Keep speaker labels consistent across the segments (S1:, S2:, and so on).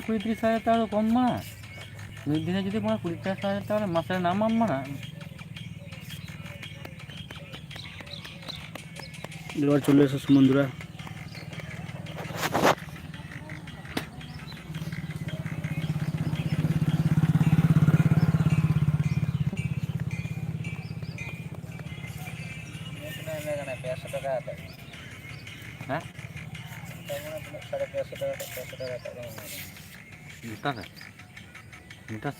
S1: কুড়ি তিরিশ হাজার টাকা কম মা দুই দিনে যদি মনে কুড়ি তিরিশ হাজার টাকা মাসের নাম আনব না।
S2: এবার চলে এসো বন্ধুরা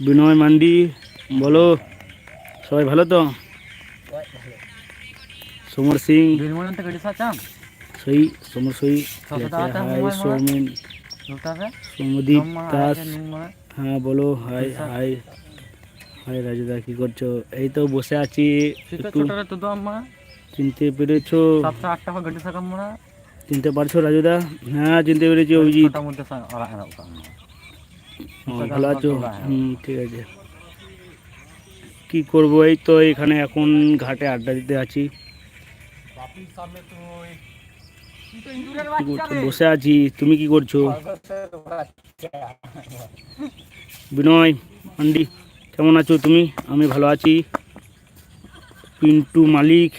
S2: বিনয় মান্ডি বলো সবাই ভালো তো? সমর সিং সই সমর সই সৌমেন। সৌমদীপ দাস। হ্যাঁ। বলো হাই? হাই হাই রাজুদা কি করছ? এই তো বসে আছি চিনতে পেরেছ? চিনতে পারছ রাজুদা? হ্যাঁ চিনতে পেরেছি অভিজিৎ
S1: ছোটার মধ্যে আড়াই আড়াই কাম
S2: ও, ভালো আছো হুম ঠিক আছে। কি করব এই তো এখানে এখন ঘাটে আড্ডা দিতে আছি। বসে আছি। তুমি কি করছ? বিনয় মান্ডি কেমন আছো তুমি? আমি ভালো আছি। পিন্টু মালিক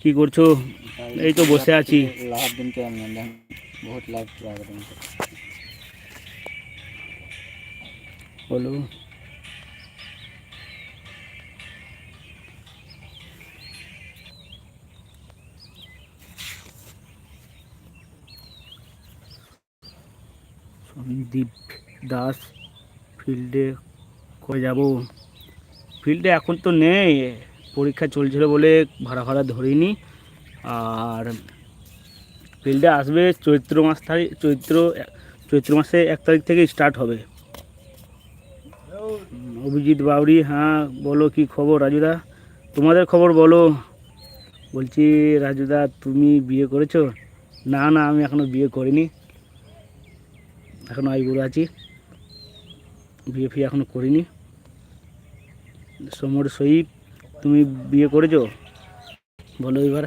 S2: কি করছ? এই তো বসে আছি। বলো সন্দীপ দাস ফিল্ডে কবে যাব? ফিল্ডে এখন তো নেই। পরীক্ষা চলছিল বলে ভাড়া ভাড়া ধরিনি। আর ফিল্ডে আসবে চৈত্র মাস তারিখ, চৈত্র চৈত্র মাসে এক তারিখ থেকে স্টার্ট হবে। অভিজিৎ বাউরি হ্যাঁ বলো কি খবর রাজুদা? তোমাদের খবর বলো। বলছি, রাজুদা, তুমি বিয়ে করেছ? না না, আমি এখনও বিয়ে করিনি। এখনও আইবুড়ো আছি। বিয়ে ফিয়ে এখনও করিনি। সমর সহিব তুমি বিয়ে করেছ? বলো এবার।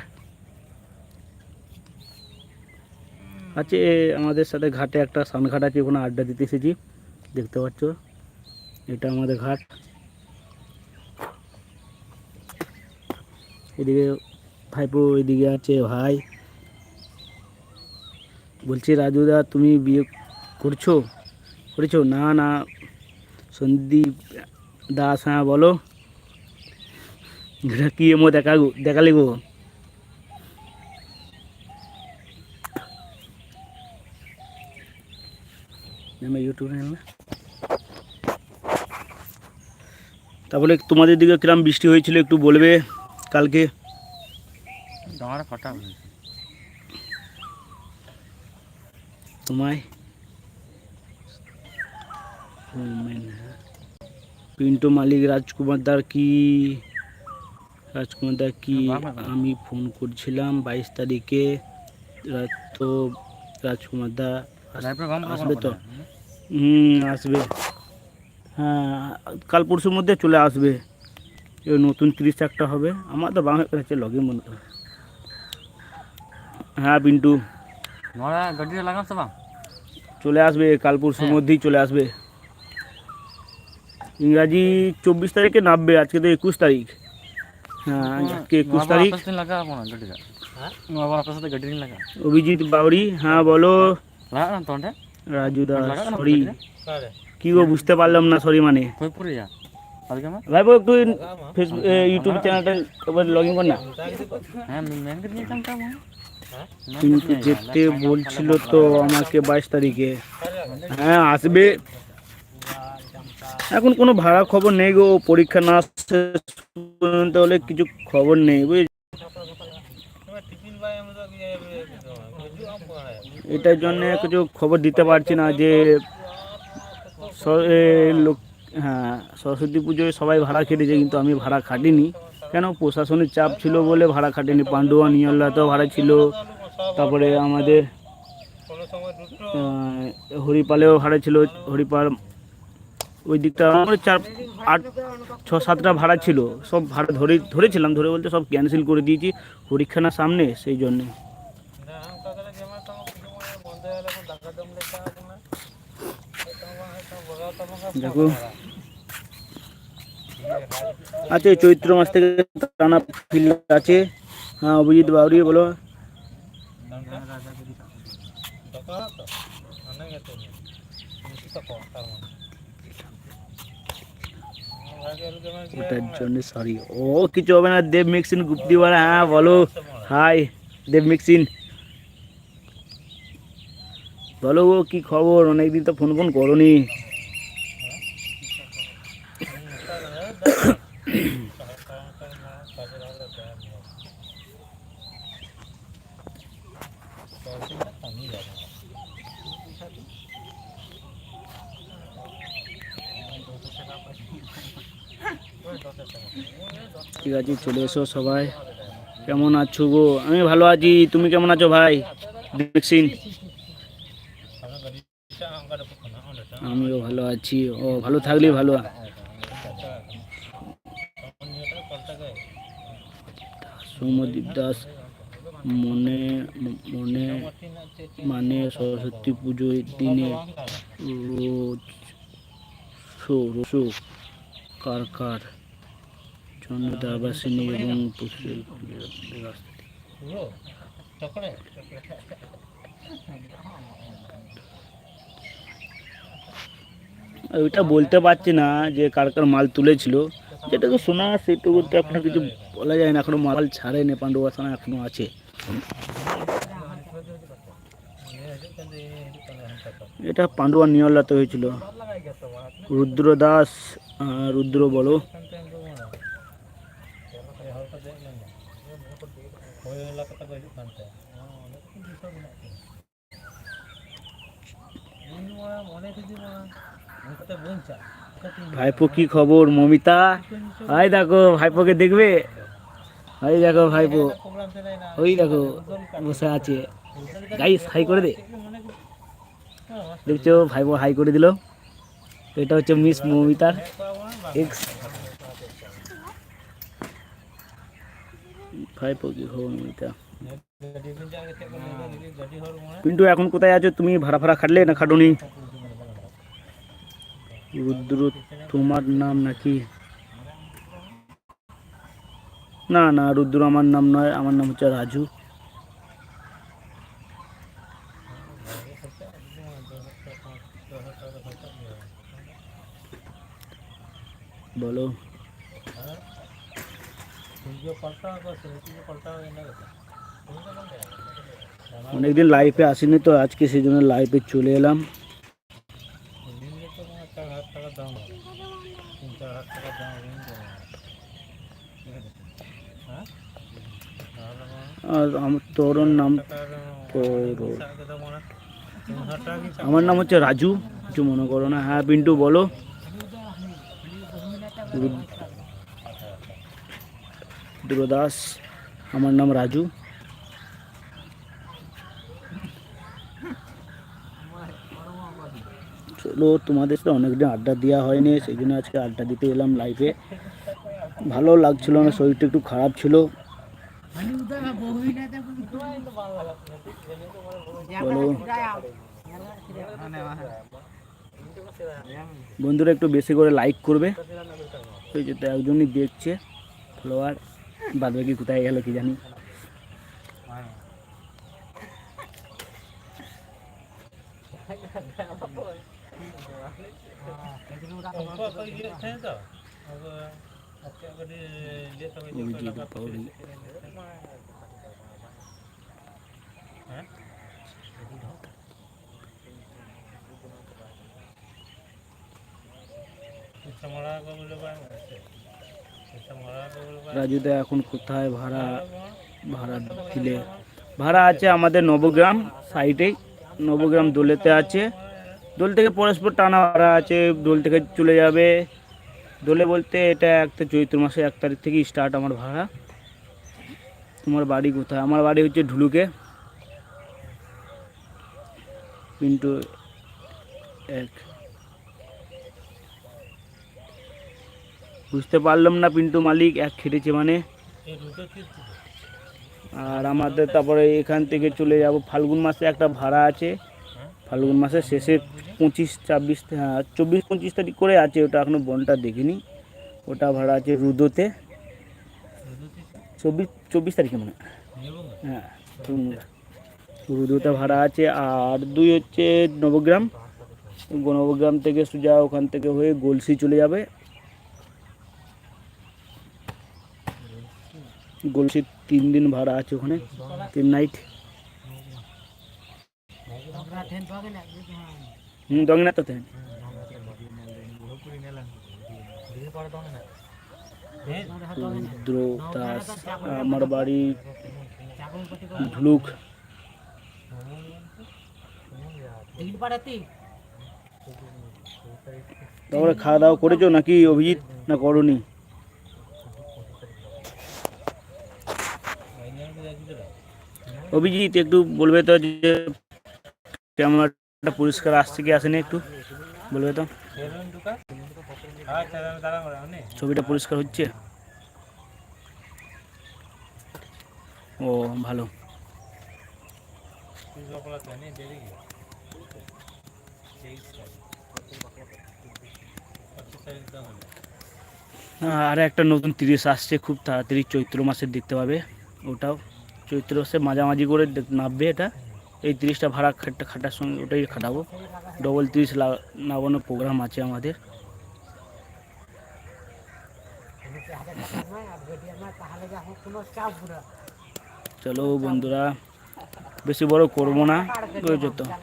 S2: আছে আমাদের সাথে ঘাটে একটা সানঘাট আছে, ওখানে আড্ডা দিতে এসেছি। দেখতে পাচ্ছ? এটা আমাদের ঘাট। এদিকে ভাইপো, এদিকে আছে ভাই। বলছি রাজুদা তুমি বিয়ে করছ? করেছ? না না। সন্দীপ দাস হ্যাঁ বলো। এটা কি এমো দেখা দেখালে গো? ইউটিউব চ্যানেল না? তারপরে তোমাদের দিকে কিরম বৃষ্টি হয়েছিল একটু বলবে কালকে? তোমায়? হ্যাঁ। পিন্টু মালিক রাজকুমার দার কি? রাজকুমার দার কি। আমি ফোন করছিলাম বাইশ তারিখে। রাত তো রাজকুমার দা আসবে তো? হুম আসবে। কাল পরশুর মধ্যে চলে আসবে। এই নতুন তিরিশ একটা হবে। আমার তো বাংলা হচ্ছে লগ ইন বন্ধ। হ্যাঁ পিন্টু।
S1: নড়া
S2: চলে আসবে কাল পরশুর
S1: হ্যাঁ।
S2: মধ্যেই চলে আসবে। ইংরাজি চব্বিশ তারিখে নামবে আজকে তো একুশ তারিখ। হ্যাঁ আজকে একুশ তারিখ।
S1: হ্যাঁ আবার আপনার সাথে গাড়ি লাগা।
S2: অভিজিৎ বাউরি হ্যাঁ বলো। রাজু দা
S1: লাগা না
S2: সরি কি গো বুঝতে পারলাম না সরি মানে। ভাইবো একটু ইউটিউব চ্যানেলটা লগ ইন কর না।
S1: হ্যাঁ
S2: কিন্তু যেতে বলছিল তো আমাকে বাইশ তারিখে। হ্যাঁ আসবে। এখন কোনো ভাড়া খবর নেই গো পরীক্ষা না পর্যন্ত হলে কিছু খবর নেই বুঝলি? এটার জন্য কিছু খবর দিতে পারছি না যে লোক হ্যাঁ সরস্বতী পুজোয় সবাই ভাড়া খেটেছে কিন্তু আমি ভাড়া খাটিনি। কেন? প্রশাসনের চাপ ছিল বলে ভাড়া খাটিনি। পান্ডুয়া নিয়ল্লাতেও ভাড়া ছিল। তারপরে আমাদের হরিপালেও ভাড়া ছিল। হরিপাল, ওই দিকটা আমার চার, আট, ছ, সাতটা ভাড়া ছিল। সব ভাড়া ধরে, ধরেছিলাম। ধরে বলতে সব ক্যান্সেল করে দিয়েছি। পরীক্ষা না সামনে, সেই জন্যে। দেখো। আছে, চৈত্র মাস থেকে টানা ফিল আছে। হ্যাঁ অভিজিৎ বাউরি বলো। ওটার জন্য সরি ও, কিছু হবে না, দেব মিক্সিন গুপ্তিওয়ালা হ্যাঁ বলো। হাই দেব মিক্সিন বলো কি খবর? অনেকদিন তো ফোন ফোন করনি। ঠিক আছে, চলে এসো সবাই। কেমন আছো গো? আমি ভালো আছি। তুমি কেমন আছো ভাই? মিক্সিন আমিও ভালো আছি। ও, ভালো থাকলেই ভালো। সৌম্যদীপ দাস মনে মনে মানে সরস্বতী পুজোর দিনে রোজ রসো কার কার? চন্দ্রদাবাসিনী এবং ওইটা বলতে পারছি না যে কার কার মাল তুলেছিল। যেটুকু শোনা সেটুকু তো এখনও কিছু বলা যায় না, এখনও মাল ছাড়েনি পাণ্ডবাসানা এখনও আছে। এটা পাণ্ডুয়া নিয়ল্লাতে হয়েছিল। রুদ্র দাস রুদ্র বলো। ভাইপো কি খবর, মমিতা? হাই দেখো, ভাইপোকে দেখবে? হাই দেখো, ভাইপো। ওই দেখো, বসে আছে। গাইস হাই করে দে। দেখছ, ভাইপো হাই করে দিল। এটা হচ্ছে মিস মমিতার এক্স ভাইপো কি খবর, মমিতা? পিন্টু, এখন কোথায় আছো? তুমি ভাড়া ভাড়া খাটলে না খাটুনি? রুদ্র তোমার নাম নাকি? না না, রুদ্র আমার নাম নয়, আমার নাম হচ্ছে রাজু। বলো। অনেকদিন লাইফে আসিনি তো, আজকে সেই জন্য লাইফে চলে এলাম। আর আমার তোর নাম আমার নাম হচ্ছে রাজু, কিছু মনে করো না। হ্যাঁ পিন্টু বলো। দাস আমার নাম রাজু। চলো তোমাদের সাথে অনেকদিন আড্ডা দেওয়া হয়নি, সেই জন্য আজকে আড্ডা দিতে এলাম লাইফে ভালো লাগছিল না, শরীরটা একটু খারাপ ছিল। বন্ধুরা একটু বেশি করে লাইক করবে। তো একজনই দেখছে ফলোয়ার বাদ বাকি কোথায় গেল কি জানি অভিজিৎ পাউরি রাজুদা এখন কোথায়? ভাড়া ভাড়া দিলে। ভাড়া আছে আমাদের নবগ্রাম সাইডেই নবগ্রাম দোলেতে আছে। দোল থেকে পরস্পর টানা ভাড়া আছে, দোল থেকে চলে যাবে। দোলে বলতে এটা একটা চৈত্র মাসে এক তারিখ থেকে স্টার্ট আমার ভাড়া। তোমার বাড়ি কোথায়? আমার বাড়ি হচ্ছে ঢুলুকে। পিন্টু এক। বুঝতে পারলাম না পিন্টু মালিক, এক খেটেছে মানে। আর আমাদের তারপরে এখান থেকে চলে যাব। ফাল্গুন মাসে একটা ভাড়া আছে। ফাল্গুন মাসের শেষে পঁচিশ ছাব্বিশ চব্বিশ পঁচিশ তারিখ করে আছে, ওটা এখনও বনটা দেখিনি। ওটা ভাড়া আছে রুদোতে। চব্বিশ চব্বিশ তারিখে মানে হ্যাঁ। রুদোতে। ভাড়া আছে, আর দুই হচ্ছে নবগ্রাম। নবগ্রাম থেকে সোজা ওখান থেকে হয়ে গলসি চলে যাবে। গলসি তিন দিন ভাড়া আছে ওখানে, তিন নাইট। তেন রুদ্র দাস আমার বাড়ি ঢুলুক। তারপরে খাওয়া দাওয়া করেছ নাকি অভিজিৎ না করনি? অভিজিৎ, একটু বলবে তো যে কেমন একটা পরিষ্কার আসছে কি আসেনি একটু? বলবে তো? ছবিটা পরিষ্কার হচ্ছে? ও, ভালো। আর একটা নতুন তিরিশ আসছে, খুব তাড়াতাড়ি চৈত্র মাসের দেখতে পাবে ওটাও। চৈত্র মাসে মাঝামাঝি করে নামবে এটা। এই তিরিশটা ভাড়া খাটা খাটার সঙ্গে ওটাই খাটাবো। ডবল তিরিশ লা- নামানোর প্রোগ্রাম আছে আমাদের। চলো বন্ধুরা, বেশি বড় করব না, বুঝেছ তো?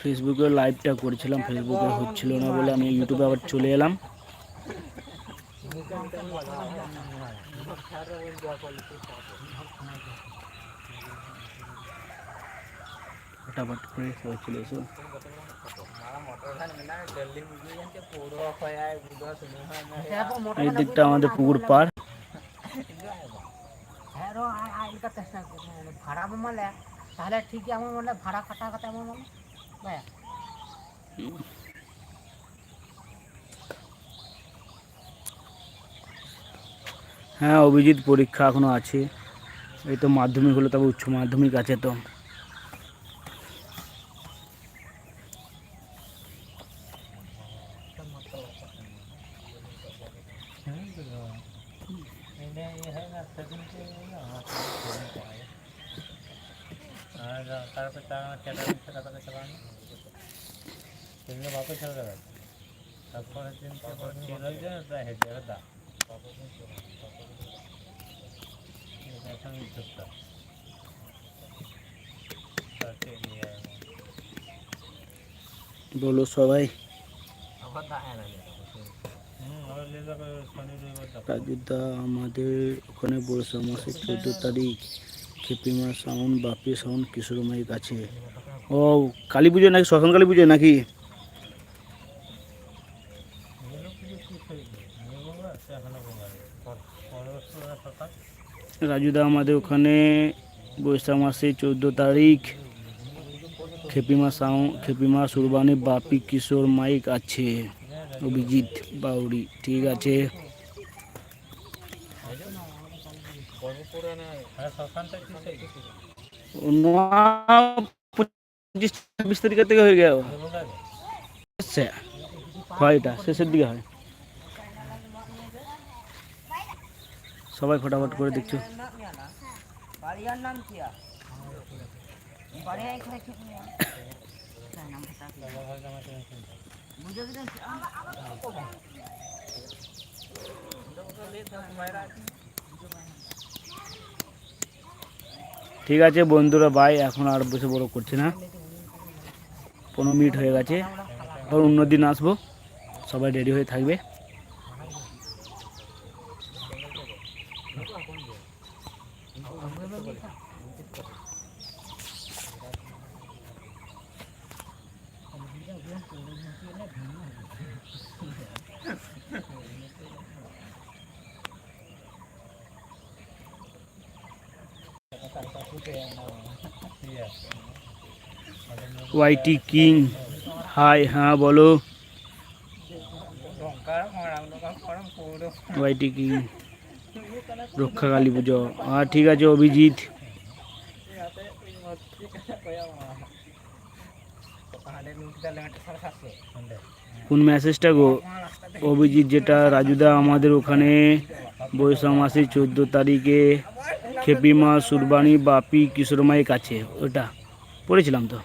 S2: ফেসবুকে লাইভটা করেছিলাম, ফেসবুকে হচ্ছিল না বলে আমি ইউটিউবে আবার চলে এলাম। ফটাফট করে চলে এসো। এই দিকটা আমাদের পুকুর পার
S3: ভাড়া মালে তাহলে ঠিকই আমার মনে হয় ভাড়া কাটা কাটা আমার মনে ভাই
S2: হ্যাঁ অভিজিৎ পরীক্ষা এখনও আছে। এই তো মাধ্যমিক হলো তবে উচ্চ মাধ্যমিক আছে তো।
S1: তারপরে চালানো চালানো সেদিনে বাপে ছেড়ে দেবে তারপরে দিন তারপরে হয়ে যায় প্রায় হেঁটে যাবে দা। এখন ঢুকটা
S2: বলো সবাই। আমাদের ওখানে বর্ষা মাসের চোদ্দ তারিখ। Khepima sound Bapi sound, Kishore mic আছে ও, কালী পুজো নাকি শ্মশান কালী পুজো নাকি? রাজুদা, আমাদের ওখানে বৈশাখ মাসে চোদ্দ তারিখ। খেপিমা সাউন্ড খেপিমা সুরবানি বাপি, কিশোর মাইক আছে অভিজিৎ বাউরি ঠিক আছে
S1: হ্যাঁ শ্মশানটা কি সেই
S2: নোয়া পঁচিশ তারিখের থেকে হয়ে গেল। আচ্ছা হয় এটা শেষের দিকে হয়। সবাই ফটাফট করে দেখছ।
S3: বুঝে
S2: ঠিক আছে, বন্ধুরা ভাই এখন আর বসে বড় করছে না। পনেরো মিনিট হয়ে গেছে। আবার অন্য দিন আসব। সবাই রেডি হয়ে থাকবে। ওয়াইটি কিং হাই হ্যাঁ বলো ওয়াইটি কিং রক্ষা কালী পুজো। হ্যাঁ ঠিক আছে, অভিজিৎ। কোন মেসেজটা গো? অভিজিৎ যেটা, রাজুদা আমাদের ওখানে বৈশাখ মাসের চোদ্দ তারিখে খেপিমা সুরবাণী বাপি কিশোরমায়ের কাছে ওটা পড়েছিলাম তো।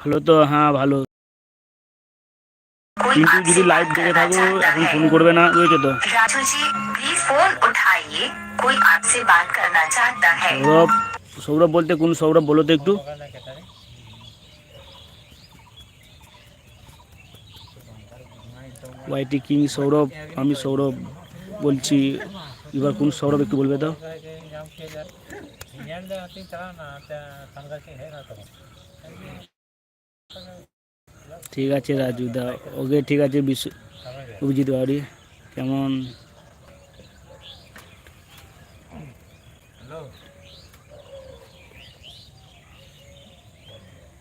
S2: ভালো তো হ্যাঁ ভালো। কিন্তু যদি লাইভ দেখে থাকো এখন ফোন করবে না রয়েছে তো? সৌরভ সৌরভ বলতে কোন সৌরভ বলো তো একটু। ওয়াইটি কিং সৌরভ আমি সৌরভ বলছি, এবার কোন সৌরভ একটু বলবে তো ঠিক আছে রাজু দা, ওকে ঠিক আছে বিশ্ব অভিজিৎ বাড়ি, কেমন?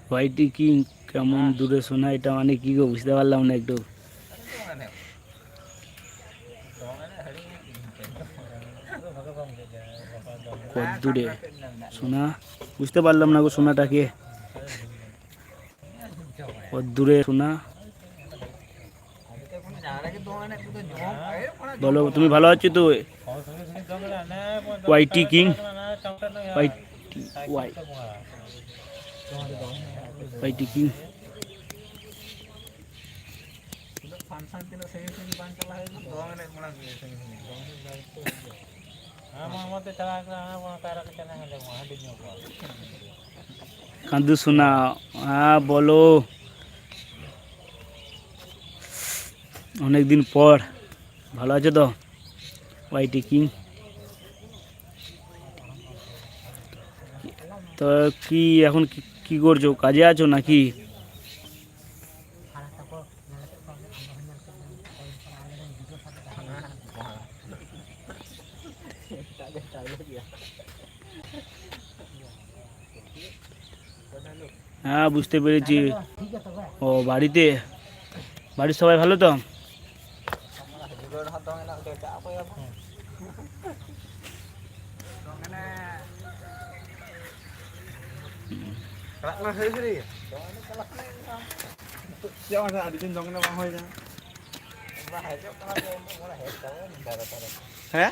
S2: হোয়াইটি কিং কেমন দূরে শোনা, এটা মানে কী গো, বুঝতে পারলাম না একটু। কত দূরে? শোনা বুঝতে পারলাম না গো শোনাটাকে কত দূরে শোনা বলো, তুমি ভালো আছো তো? Y T king Y T Y Y T king
S1: মধ্যে চালা কারা চলে গেলে
S2: কান্দু শোনা হ্যাঁ বলো। অনেকদিন পর। ভালো আছে তো? ওয়াইটি কিং তো কি, এখন কি করছ? কাজে আছো নাকি? হ্যাঁ বুঝতে পেরেছি।
S3: ঠিক আছে ভাই
S2: ও বাড়িতে? বাড়ির সবাই ভালো তো?
S1: হ্যাঁ?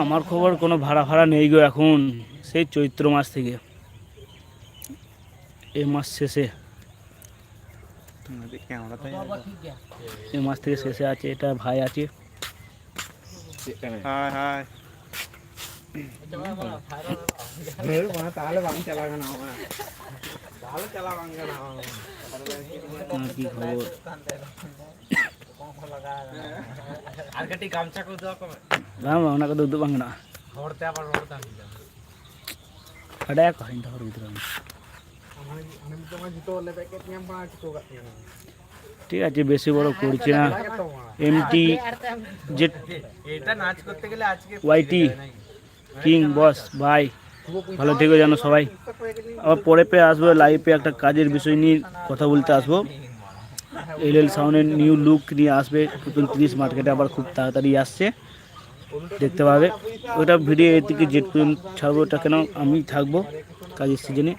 S2: আমার খবর কোনো ভাড়া ভাড়া নেই গো এখন, সেই চৈত্র মাস থেকে। এই মাস শেষে।
S4: তোমাদের ক্যামেরাটাই
S3: বাবা ঠিক গিয়া
S2: এই মাস থেকে শেষে আছে, এটা ভাই আছে।
S4: হাই হাই
S2: তোমার কি খবর? ঠিক আছে বেশি বড় করছি না এমটি ওয়াইটি কিং বস ভাই ভালো থেকো জানো সবাই আবার পরে পেয়ে আসব লাইভে একটা কাজের বিষয় নিয়ে কথা বলতে আসব এল এল সাউন্ডের নিউ লুক নিয়ে আসবে নতুন তিরিশ মার্কেটে আবার খুব তাড়াতাড়ি আসছে। দেখতে পাবে। ওটা ভিডিও এ থেকে জেট পর্যন্ত ছাড়বো, ওটা কেন আমি থাকব কাজের সিজনে।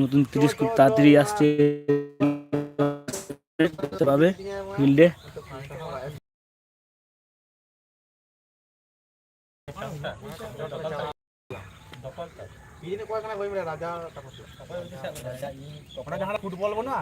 S2: নতুন তিরিশ খুব তাড়াতাড়ি আসছে।
S1: দেখতে পাবে ফিল্ডে
S5: দখলটা
S6: ফুটবল বনা